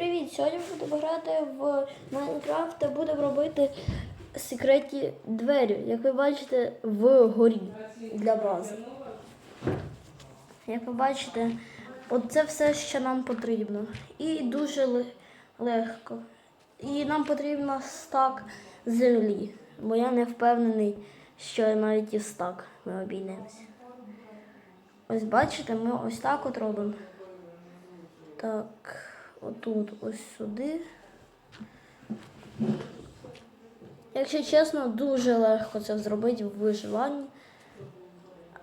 Привіт! Сьогодні будемо грати в Майнкрафт та будемо робити секретні двері, як ви бачите, вгорі для бази. Як ви бачите, оце все, що нам потрібно. І дуже легко. І нам потрібно стак землі, бо я не впевнений, що навіть і стак ми обійдемося. Ось бачите, ми ось так от робимо. Так, отут, ось сюди. Якщо чесно, дуже легко це зробити в виживанні.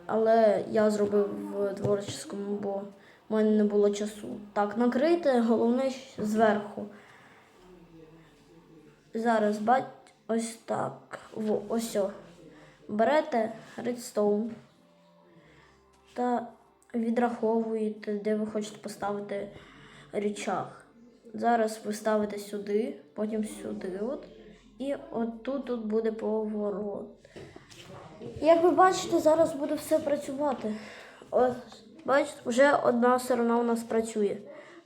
Але я зробив в творчому, бо в мене не було часу. Так, накрити, головне зверху. Зараз бать, ось так. Во, ось. о. Берете редстоун та відраховуєте, де ви хочете поставити річаг. Зараз ви ставите сюди, потім сюди. От, і от тут, буде поворот. Як ви бачите, зараз буде все працювати. Ось, бачите, вже одна сторона у нас працює.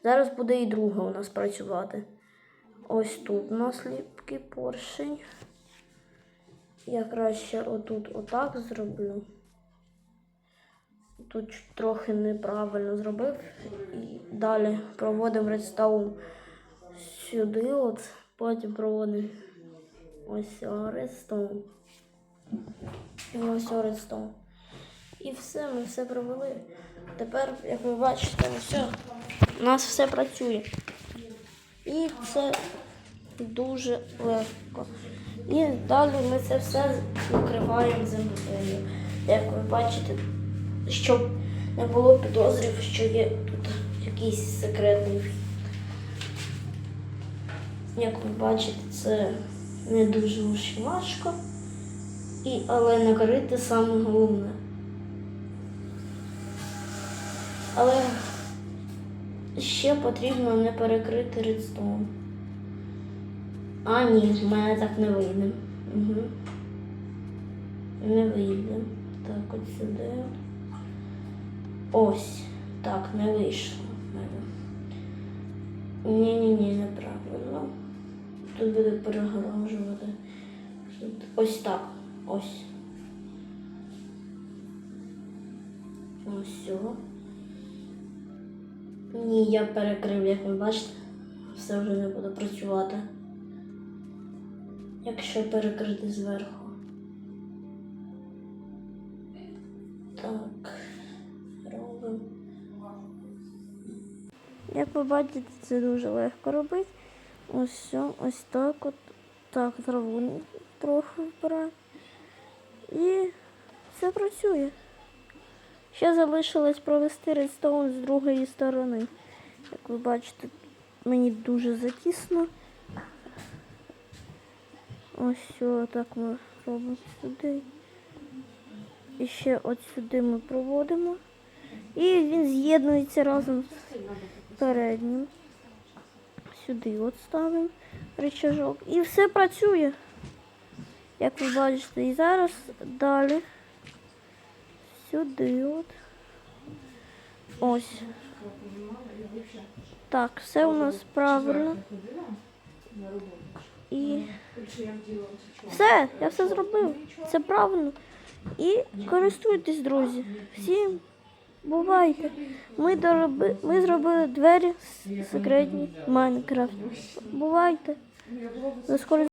Зараз буде і друга у нас працювати. Ось тут у нас ліпкий поршень. Я краще отут отак зроблю. Тут трохи неправильно зробив. І далі проводимо редстоун сюди, от, потім проводимо ось редстоун. І ось редстоун. І все, ми все провели. Тепер, як ви бачите, все, у нас все працює. І це дуже легко. І далі ми це все накриваємо землею. Як ви бачите, щоб не було підозрів, що є тут якийсь секретний вхід. Як ви бачите, це не дуже уж важко, і, але накрити саме головне. Але ще потрібно не перекрити редстоун. А, ні, в мене так не вийде. Угу. Не вийде. Так, от сюди. Ось. Так, не вийшло в мене. Ні-ні-ні, неправильно. Тут буде перегорожувати. Ось так. Ось. Ось. Ні, я перекрив, як ви бачите, все вже не буде працювати. Якщо перекрити зверху. Так, Як ви бачите, це дуже легко робити. Ось все, ось так от. Так, траву трохи вбираю. І все працює. Ще залишилось провести редстоун з другої сторони. Як ви бачите, мені дуже затісно. Ось все, так ми робимо сюди. І ще от сюди ми проводимо. І він з'єднується разом з переднім. Сюди от ставимо рычажок. І все працює. Як ви бачите, і зараз далі. Сюди от. Ось. Так, все у нас правильно. І все, я все зробив. Це правильно. І користуйтесь, друзі. Всім бувайте. Ми, дороби... Ми зробили двері секретні Майнкрафт. Бувайте.